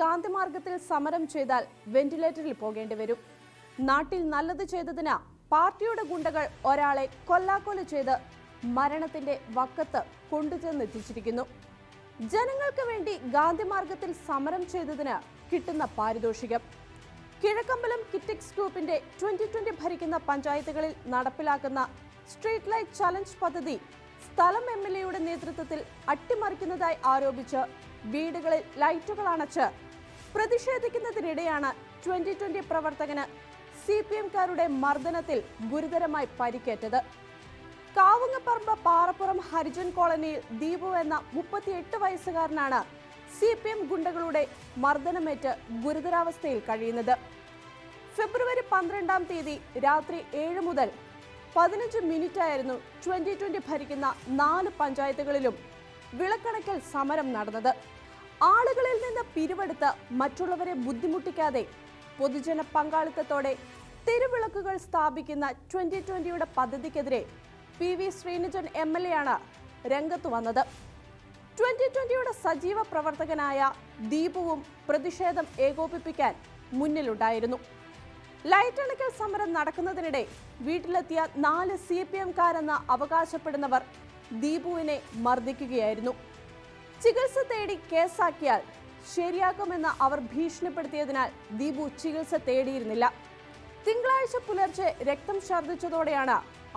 ഗാന്ധിമാർഗത്തിൽ സമരം ചെയ്താൽ വെന്റിലേറ്ററിൽ പോകേണ്ടി വരും. നാട്ടിൽ നല്ലത് ചെയ്തതിന് പാർട്ടിയുടെ ഗുണ്ടകൾ ഒരാളെ കൊല്ലാക്കൊല ചെയ്ത് മരണത്തിന്റെ വക്കത്ത് കൊണ്ടുചെന്നെത്തിച്ചിരിക്കുന്നു. ജനങ്ങൾക്ക് വേണ്ടി ഗാന്ധിമാർഗത്തിൽ സമരം ചെയ്തതിന് കിട്ടുന്ന പാരിതോഷികം. കിഴക്കമ്പലം കിറ്റിക്സ് ഗ്രൂപ്പിന്റെ ട്വന്റി ട്വന്റി ഭരിക്കുന്ന പഞ്ചായത്തുകളിൽ നടപ്പിലാക്കുന്ന സ്ട്രീറ്റ് ലൈറ്റ് ചലഞ്ച് പദ്ധതി സ്ഥലം എം എൽ എയുടെ നേതൃത്വത്തിൽ അട്ടിമറിക്കുന്നതായി ആരോപിച്ച് വീടുകളിൽ ലൈറ്റുകൾ അണച്ച് പ്രതിഷേധിക്കുന്നതിനിടെയാണ് ട്വന്റി ട്വന്റി പ്രവർത്തകന് സി പി എംകാരുടെ മർദ്ദനത്തിൽ ഗുരുതരമായി പരിക്കേറ്റത്. കാവുങ്ങപ്പറമ്പ് പാറപ്പുറം ഹരിജൻ കോളനിയിൽ ദീപു എന്ന മുപ്പത്തിയെട്ട് വയസ്സുകാരനാണ് സി പി എം ഗുണ്ടകളുടെ മർദ്ദനമേറ്റ് ഗുരുതരാവസ്ഥയിൽ കഴിയുന്നത്. ഫെബ്രുവരി പന്ത്രണ്ടാം തീയതി രാത്രി ഏഴ് മുതൽ പതിനഞ്ച് മിനിറ്റായിരുന്നു ട്വന്റി ട്വന്റി ഭരിക്കുന്ന നാല് പഞ്ചായത്തുകളിലും വിളക്കണക്കൽ സമരം നടന്നത്. ആളുകളിൽ നിന്ന് പിരിവെടുത്ത് മറ്റുള്ളവരെ ബുദ്ധിമുട്ടിക്കാതെ പൊതുജന പങ്കാളിത്തത്തോടെ തെരുവിളക്കുകൾ സ്ഥാപിക്കുന്ന ട്വന്റി ട്വന്റിയുടെ പദ്ധതിക്കെതിരെ P V Srinijan M L A ആണ് രംഗത്ത് വന്നത്. ട്വന്റി ട്വന്റിയുടെ സജീവ പ്രവർത്തകനായ ദീപുവും പ്രതിഷേധം ഏകോപിപ്പിക്കാൻ മുന്നിലുണ്ടായിരുന്നു. ലൈറ്റ് അണക്കൽ സമരം നടക്കുന്നതിനിടെ വീട്ടിലെത്തിയ നാല് സി പി എംകാരെന്ന് അവകാശപ്പെടുന്നവർ ദീപുവിനെ മർദ്ദിക്കുകയായിരുന്നു. ചികിത്സ തേടി കേസാക്കിയാൽ ശരിയാക്കുമെന്ന് അവർ ഭീഷണിപ്പെടുത്തിയതിനാൽ ദീപു ചികിത്സ തേടിയിരുന്നില്ല. തിങ്കളാഴ്ച പുലർച്ചെ രക്തം ഛർദ്ദിച്ചതോടെയാണ്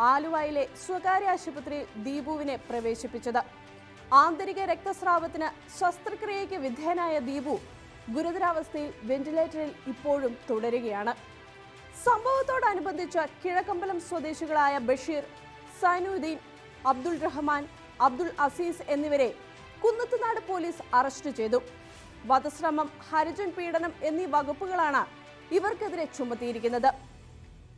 ആലുവയിലെ സ്വകാര്യ ആശുപത്രിയിൽ ദീപുവിനെ പ്രവേശിപ്പിച്ചത്. ആന്തരിക രക്തസ്രാവത്തിന് ശസ്ത്രക്രിയയ്ക്ക് വിധേയനായ ദീപു ഗുരുതരാവസ്ഥയിൽ വെന്റിലേറ്ററിൽ ഇപ്പോഴും തുടരുകയാണ്. സംഭവത്തോടനുബന്ധിച്ച് കിഴക്കമ്പലം സ്വദേശികളായ ബഷീർ സൈനുദ്ദീൻ അബ്ദുൾ റഹ്മാൻ അബ്ദുൾ അസീസ് എന്നിവരെ കുന്നത്തുനാട് പോലീസ് അറസ്റ്റ് ചെയ്തു. വധശ്രമം ഹരിജൻ പീഡനം എന്നീ വകുപ്പുകളാണ് ഇവർക്കെതിരെ ചുമത്തിയിരിക്കുന്നത്.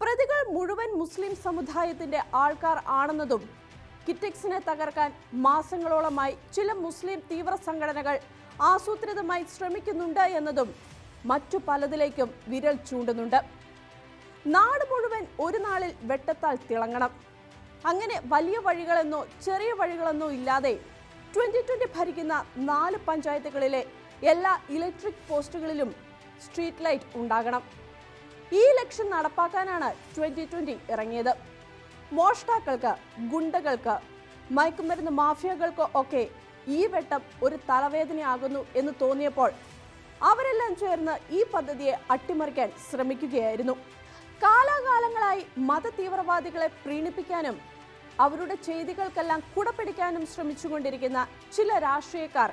പ്രതികൾ മുഴുവൻ മുസ്ലിം സമുദായത്തിന്റെ ആൾക്കാർ ആണെന്നതും കിറ്റക്സിനെ തകർക്കാൻ മാസങ്ങളോളമായി ചില മുസ്ലിം തീവ്ര സംഘടനകൾ ആസൂത്രിതമായി ശ്രമിക്കുന്നുണ്ട് എന്നതും മറ്റു പലതിലേക്കും വിരൽ ചൂണ്ടുന്നുണ്ട്. നാട് മുഴുവൻ ഒരു നാളിൽ വെട്ടത്താൽ തിളങ്ങണം. അങ്ങനെ വലിയ വഴികളെന്നോ ചെറിയ വഴികളെന്നോ ഇല്ലാതെ ട്വന്റി ട്വന്റി ഭരിക്കുന്ന നാല് പഞ്ചായത്തുകളിലെ എല്ലാ ഇലക്ട്രിക് പോസ്റ്റുകളിലും സ്ട്രീറ്റ് ലൈറ്റ് ഉണ്ടാകണം. ഈ ലക്ഷ്യം നടപ്പാക്കാനാണ് ട്വന്റി ട്വന്റി ഇറങ്ങിയത്. മോഷ്ടാക്കൾക്ക് ഗുണ്ടകൾക്ക് മയക്കുമരുന്ന് മാഫിയകൾക്ക് ഒക്കെ ഈ വെട്ടം ഒരു തലവേദനയാകുന്നു എന്ന് തോന്നിയപ്പോൾ അവരെല്ലാം ചേർന്ന് ഈ പദ്ധതിയെ അട്ടിമറിക്കാൻ ശ്രമിക്കുകയായിരുന്നു. കാലാകാലങ്ങളായി മത തീവ്രവാദികളെ പ്രീണിപ്പിക്കാനും അവരുടെ ചെയ്തികൾക്കെല്ലാം കുടപിടിക്കാനും ശ്രമിച്ചുകൊണ്ടിരിക്കുന്ന ചില രാഷ്ട്രീയക്കാർ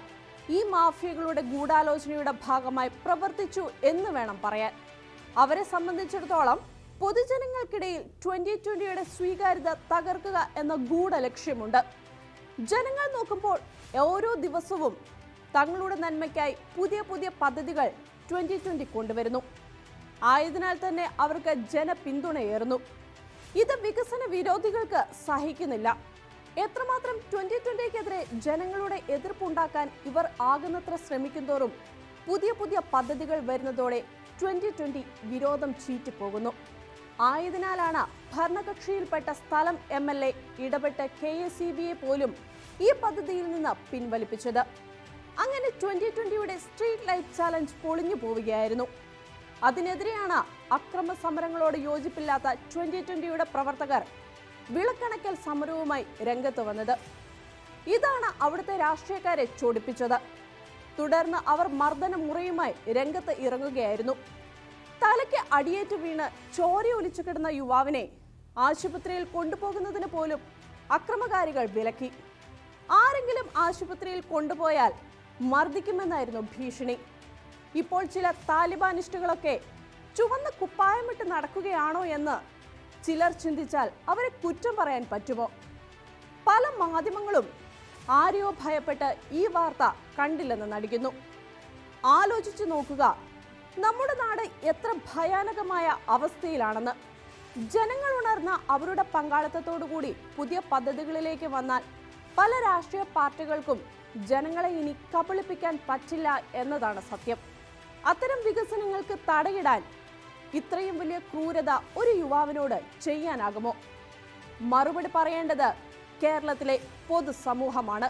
ഈ മാഫിയകളുടെ ഗൂഢാലോചനയുടെ ഭാഗമായി പ്രവർത്തിച്ചു എന്ന് വേണം പറയാൻ. അവരെ സംബന്ധിച്ചിടത്തോളം പൊതുജനങ്ങൾക്കിടയിൽ ട്വന്റി ട്വന്റിയുടെ സ്വീകാര്യത തകർക്കുക എന്ന ഗൂഢ ലക്ഷ്യമുണ്ട് ജനങ്ങൾ നോക്കുമ്പോൾ ഓരോ ദിവസവും തങ്ങളുടെ നന്മയ്ക്കായി പുതിയ പുതിയ പദ്ധതികൾ ട്വന്റി ട്വന്റി കൊണ്ടുവരുന്നു. ആയതിനാൽ തന്നെ അവർക്ക് ജനപിന്തുണയേറുന്നു. ഇത് വികസന വിരോധികൾക്ക് സഹിക്കുന്നില്ല. എത്രമാത്രം ട്വന്റി ട്വന്റിക്കെതിരെ ജനങ്ങളുടെ എതിർപ്പുണ്ടാക്കാൻ ഇവർ ആകുന്നത്ര ശ്രമിക്കുന്തോറും പുതിയ പുതിയ പദ്ധതികൾ വരുന്നതോടെ ട്വന്റി ട്വന്റി വിരോധം ചീറ്റിപ്പോകുന്നു. ആയതിനാലാണ് ഭരണകക്ഷിയിൽപ്പെട്ട സ്ഥലം എം എൽ എ ഇടപെട്ട കെ എസ് ഇ ബിയെ പോലും ഈ പദ്ധതിയിൽ നിന്ന് പിൻവലിപ്പിച്ചത്. അങ്ങനെ ട്വന്റി ട്വന്റിയുടെ സ്ട്രീറ്റ് ലൈറ്റ് ചാലഞ്ച് പൊളിഞ്ഞു പോവുകയായിരുന്നു അതിനെതിരെയാണ് അക്രമ സമരങ്ങളോട് യോജിപ്പില്ലാത്ത ട്വന്റി ട്വന്റിയുടെ പ്രവർത്തകർ വിളക്കണക്കൽ സമരവുമായി രംഗത്ത് വന്നത്. ഇതാണ് അവിടുത്തെ രാഷ്ട്രീയക്കാരെ ചൊടിപ്പിച്ചത്. തുടർന്ന് അവർ മർദ്ദന മുറയുമായി രംഗത്ത് ഇറങ്ങുകയായിരുന്നു. തലയ്ക്ക് അടിയേറ്റ് വീണ് ചോര ഒലിച്ചു കിടന്ന യുവാവിനെ ആശുപത്രിയിൽ കൊണ്ടുപോകുന്നതിന് പോലും അക്രമകാരികൾ വിലക്കി. ആരെങ്കിലും ആശുപത്രിയിൽ കൊണ്ടുപോയാൽ മർദ്ദിക്കുമെന്നായിരുന്നു ഭീഷണി. ഇപ്പോൾ ചില താലിബാനിസ്റ്റുകളൊക്കെ ചുവന്ന കുപ്പായമിട്ട് നടക്കുകയാണോ എന്ന് ചിലർ ചിന്തിച്ചാൽ അവരെ കുറ്റം പറയാൻ പറ്റുമോ? പല മാധ്യമങ്ങളും ആരെയോ ഭയപ്പെട്ട് ഈ വാർത്ത കണ്ടില്ലെന്ന് നടിക്കുന്നു. ആലോചിച്ചു നോക്കുക നമ്മുടെ നാട് എത്ര ഭയാനകമായ അവസ്ഥയിലാണെന്ന്. ജനങ്ങൾ ഉണർന്ന അവരുടെ പങ്കാളിത്തത്തോടുകൂടി പുതിയ പദ്ധതികളിലേക്ക് വന്നാൽ പല രാഷ്ട്രീയ പാർട്ടികൾക്കും ജനങ്ങളെ ഇനി കബളിപ്പിക്കാൻ പറ്റില്ല എന്നതാണ് സത്യം. അത്തരം വികസനങ്ങൾക്ക് തടയിടാൻ ഇത്രയും വലിയ ക്രൂരത ഒരു യുവാവിനോട് ചെയ്യാനാകുമോ? മറുപടി പറയേണ്ടത് കേരളത്തിലെ പൊതുസമൂഹമാണ്.